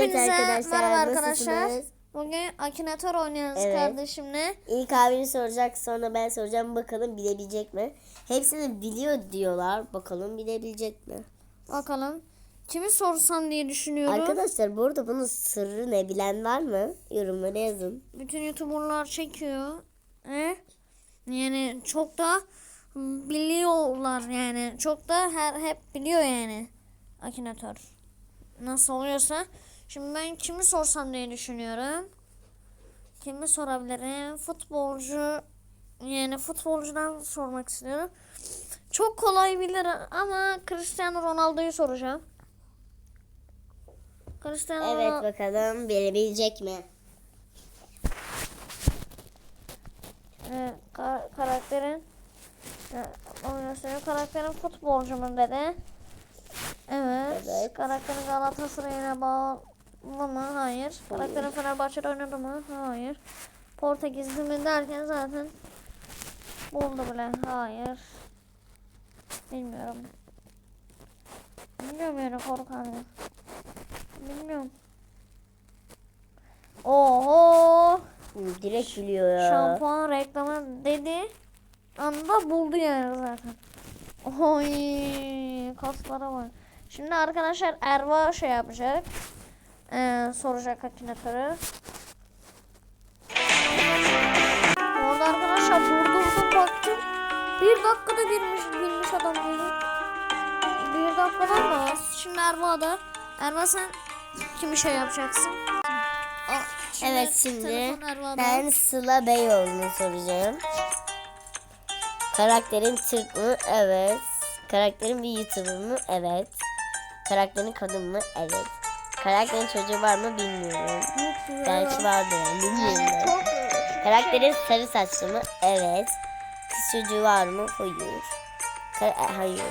Hepinize arkadaşlar, merhaba arkadaşlar. nasılsınız? Bugün Akinator oynuyoruz Evet. kardeşimle. İlk abini soracak sonra ben soracağım bakalım bilebilecek mi? Hepsini biliyor diyorlar. Bakalım bilebilecek mi? Bakalım. Kimi sorsam diye düşünüyorum. Arkadaşlar bu arada bunun sırrı ne bilen var mı? Yorumlara yazın. Bütün YouTuber'lar çekiyor. E? Yani çok da biliyorlar yani. Çok da her hep biliyor yani. Akinator. Nasıl oluyorsa. Şimdi ben kimi sorsam diye düşünüyorum. Kimi sorabilirim? Futbolcu yani futbolcudan sormak istiyorum. Çok kolay bilir ama Cristiano Ronaldo'yu soracağım. Cristiano Evet bakalım bilebilecek mi? e, ka- karakterin e, gösteriyor. Karakterin futbolcu mu dedi. Evet. Evet. Karakterin Galatasaray'a bağlı mı? Hayır. Karakterin Fenerbahçe'de oynadı mı? Hayır. Portekizli mi derken zaten buldu bile. Hayır. Bilmiyorum. Bilmiyorum yani korkarım. Bilmiyorum. Oho. Direkt biliyor ya. Şampuan reklamı dedi. Anda buldu yani zaten. Oy kaslara bak. Şimdi arkadaşlar Erva şey yapacak. Ee, soracak akinatöre. Orada arkadaşlar durdurdum baktım. Bir dakikada bilmiş, bilmiş adam dedi. Bir dakikadan da az. Şimdi Erva'da. Erva sen kimi şey yapacaksın? Aa, Evet şimdi telefon Erva'da. ben Sıla Beyoğlu'nu soracağım. Karakterin Türk mü? Evet. Karakterin bir YouTuber mı? Evet. Karakterin kadın mı? Evet. Karakterin çocuğu var mı? Bilmiyorum. Belki vardır yani bilmiyorum ben. Karakterin sarı saçlı mı? Evet. Kız çocuğu var mı? Hayır. Ka- e, hayır.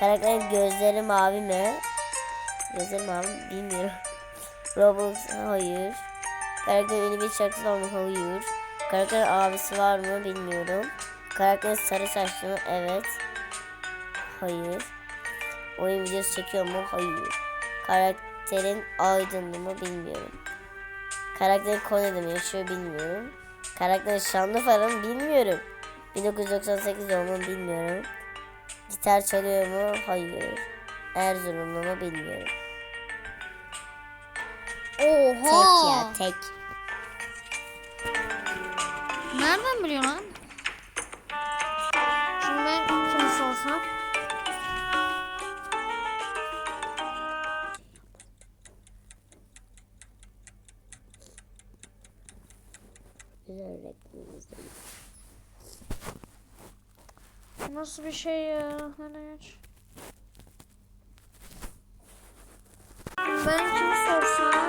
Karakterin gözleri mavi mi? Gözleri mavi mi? Bilmiyorum. Roblox hayır. Karakterin ünlü bir şarkısı var mı? Hayır. Karakterin abisi var mı? Bilmiyorum. Karakterin sarı saçlı mı? Evet. Hayır. Oyun videosu çekiyor mu? Hayır. Karakterin aydınlı mı? Bilmiyorum. Karakterin Konya'da mı yaşıyor bilmiyorum. Karakterin Şanlıurfa mı bilmiyorum. 1998 doğumlu bilmiyorum. Gitar çalıyor mu? Hayır. Erzurumlu mu bilmiyorum. Tek Oha. ya tek. Nereden biliyor lan? Şimdi ben kimi sorsam? Güzel reklamımızda. Nasıl bir şey ya? Hadi geç. Ben kimi sorsam?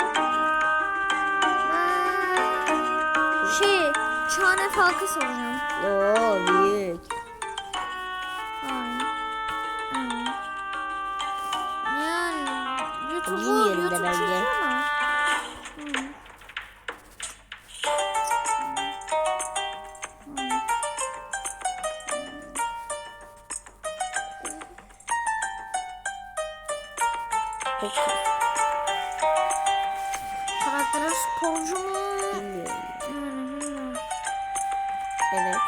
Şey, Çağne Falk'ı soracağım. Oo büyük. Hayır. Evet. Yani YouTube'u da YouTube bence. Peki. Karakteri sporcu mu? Bilmiyorum. Evet.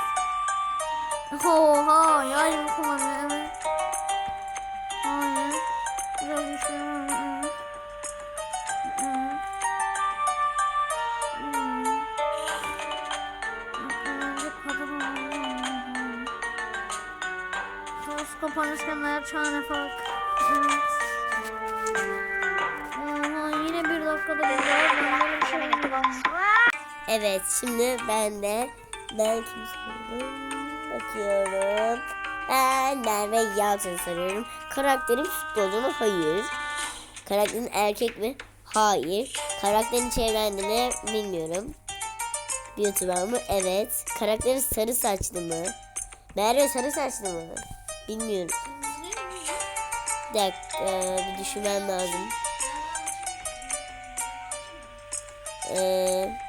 Oha yay mı kullanıyor evet. Hayır. Böyle bir şey var. Evet. Evet. Evet şimdi ben de ben kim soruyorum? Bakıyorum. Ben Merve Yalçın soruyorum. Karakterin futbolcu mu? Hayır. Karakterin erkek mi? Hayır. Karakterin çevrendi mi? Bilmiyorum. YouTuber mı? Evet. Karakterin sarı saçlı mı? Merve sarı saçlı mı? Bilmiyorum. Bir dakika bir düşünmem lazım. Eee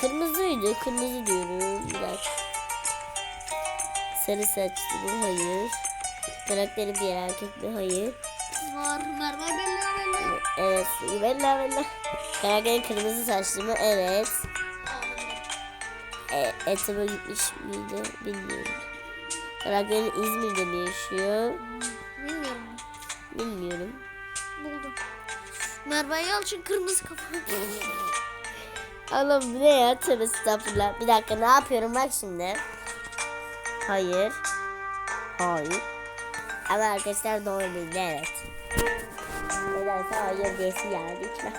Kırmızıydı. Kırmızı diyorum. Bir dakika. Sarı saçlı mı? Hayır. Karakteri bir erkek mi? Hayır. Var Merve belli belli. Evet. Bella Bella. Karakterin kırmızı saçlı mı? Evet. E, Etaba gitmiş miydi? Bilmiyorum. Karakterin İzmir'de mi yaşıyor? Bilmiyorum. Bilmiyorum. Buldum. Merve Yalçın kırmızı kafa. Oğlum bu ne ya? Tövbe estağfurullah. Bir dakika ne yapıyorum bak şimdi. Hayır. Hayır. Ama arkadaşlar doğru bildi evet. Nedense hayır diyesi geldi içime.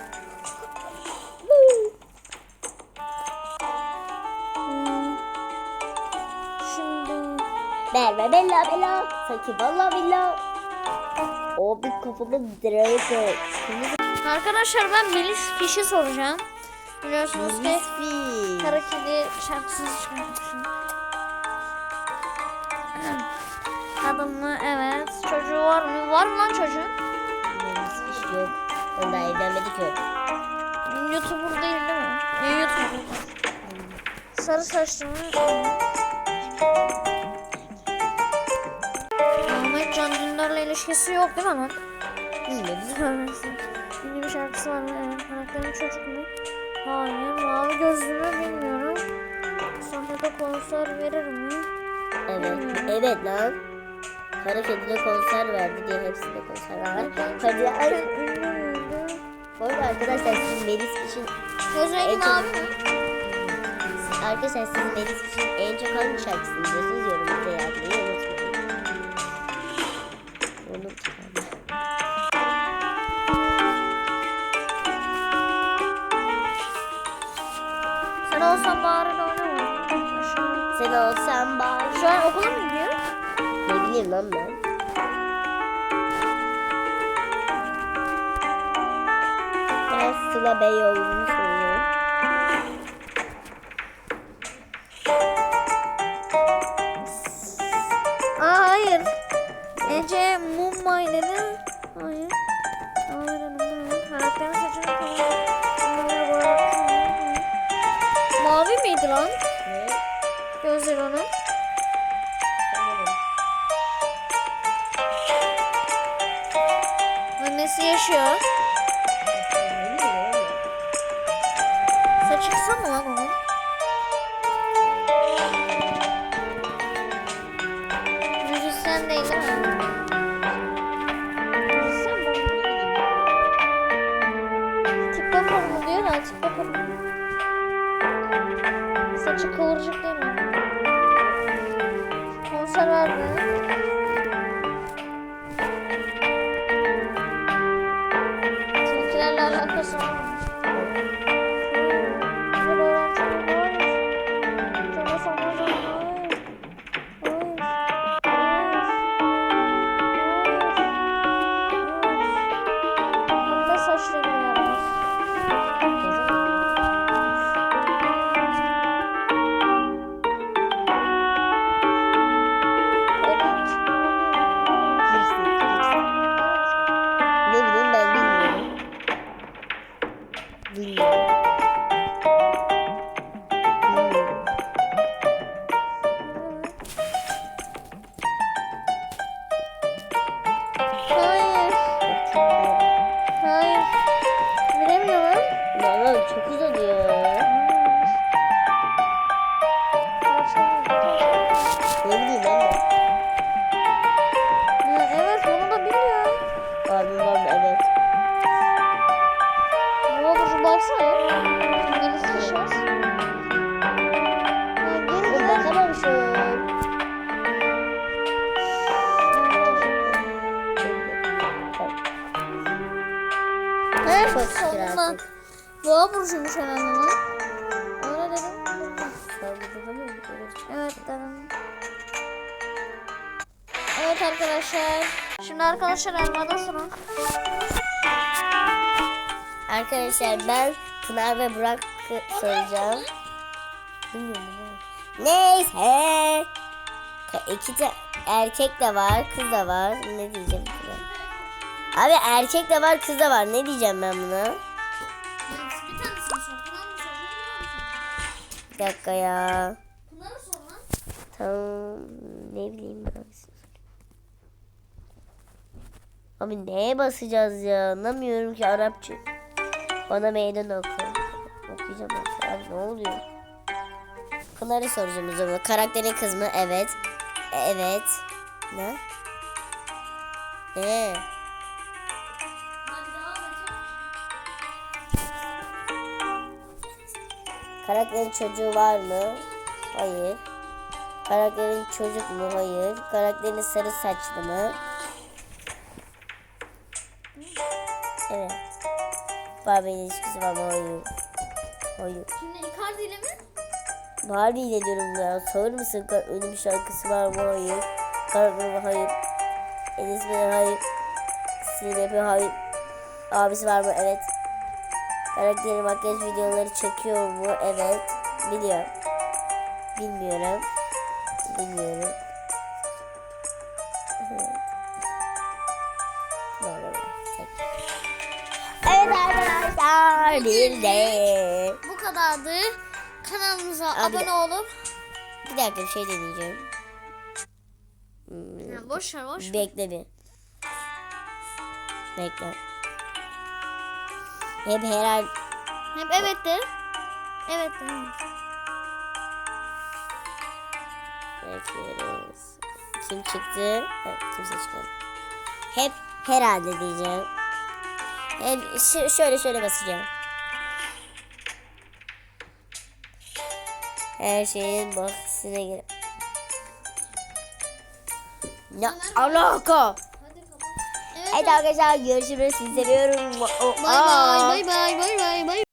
Şimdi Merve bella bella. Sanki valla billa. O bir kafamda direkt arkadaşlar ben Melis Fiş'i soracağım. Biliyorsunuz ki. Kara Kedi şarkısını çıkartmışım. Kadın mı? Evet. Çocuğu var mı? Var mı lan çocuğu? Misfi yok. Ben daha evlenmedik ki. YouTuber değil değil mi? Ne YouTuber? Sarı saçlı mı? Ahmet Can Dündar'la ilişkisi yok değil mi lan? Bilmiyorum. Ünlü bir şarkısı var mı? Evet. Karakterin çocuk mu? Hayır. Mavi gözlü mü? Bilmiyorum. Sahnede konser verir mi? Evet. Evet lan. Kara kedide konser verdi diye hepsinde konser var. Hadi ay. Ünlü müydü? Bu arada arkadaşlar sizin Melis için Göz rengi En çok- mavi mi? arkadaşlar sizin Melis için en çok hangi şarkısını biliyorsunuz yorumlara Ben Sıla Beyoğlu'nu soruyorum. Aa hayır. Ece Mummay dedi. Hayır. Hayır hanım. Karakterin saçını. Mavi miydi lan? Ne? Gözleri onun. Annesi yaşıyor. TikToker mı diyor TikToker mı? Saçı kıvırcık değil mi? Bilmiyorum. Bilmiyorum. Hayır. Hayır. He, Çok artık. Boğa burcuymuş herhalde lan. Öyle dedim. Evet dedim. Evet arkadaşlar. Şimdi arkadaşlar elmada sıra. Arkadaşlar ben Pınar ve Burak soracağım. Bilmiyorum. Neyse. İki de erkek de var, kız da var. Ne diyeceğim? Abi erkek de var, kız da var. Ne diyeceğim ben buna? Bir tanesini sor. Pınar mı sor? Bir dakika ya. Pınar'ı sor lan. Tamam. Ne bileyim ben. Abi neye basacağız ya? Anlamıyorum ki Arapça. Bana meydan oku. Okuyacağım ben. Abi ne oluyor? Pınar'ı soracağım o zaman. Karakterin kız mı? Evet. E, Evet. Ne? Ne? Karakterin çocuğu var mı? Hayır. Karakterin çocuk mu? Hayır. Karakterin sarı saçlı mı? Evet. Barbie ile ilişkisi var mı? Hayır. Hayır. Şimdi Icardi ile mi? Barbie ile diyorum ya. Ka- Ünlü bir şarkısı var mı? Hayır. Karakteri mi? Hayır. Enes mi? Hayır. Sinepi? Hayır. Abisi var mı? Evet. Karakteri makyaj videoları çekiyor mu? Evet. Biliyorum. Bilmiyorum. Bilmiyorum. Evet. Arkadaşlar bir de Bu kadardı. Kanalımıza Abi- abone olup bir dakika bir şey deneyeceğim. Hmm, Ya boş ver boş ver. Bekle bir. Bekle. Hep herhal Hep evet de. Evet bekliyoruz. Kim çıktı? Evet, kimse çıkmadı. Hep herhalde diyeceğim. Hep şöyle şöyle basacağım. Her şeyin bahsine göre. Ne alaka? Evet arkadaşlar görüşürüz. Sizi seviyorum. Bay bay bay bay bay bay bay.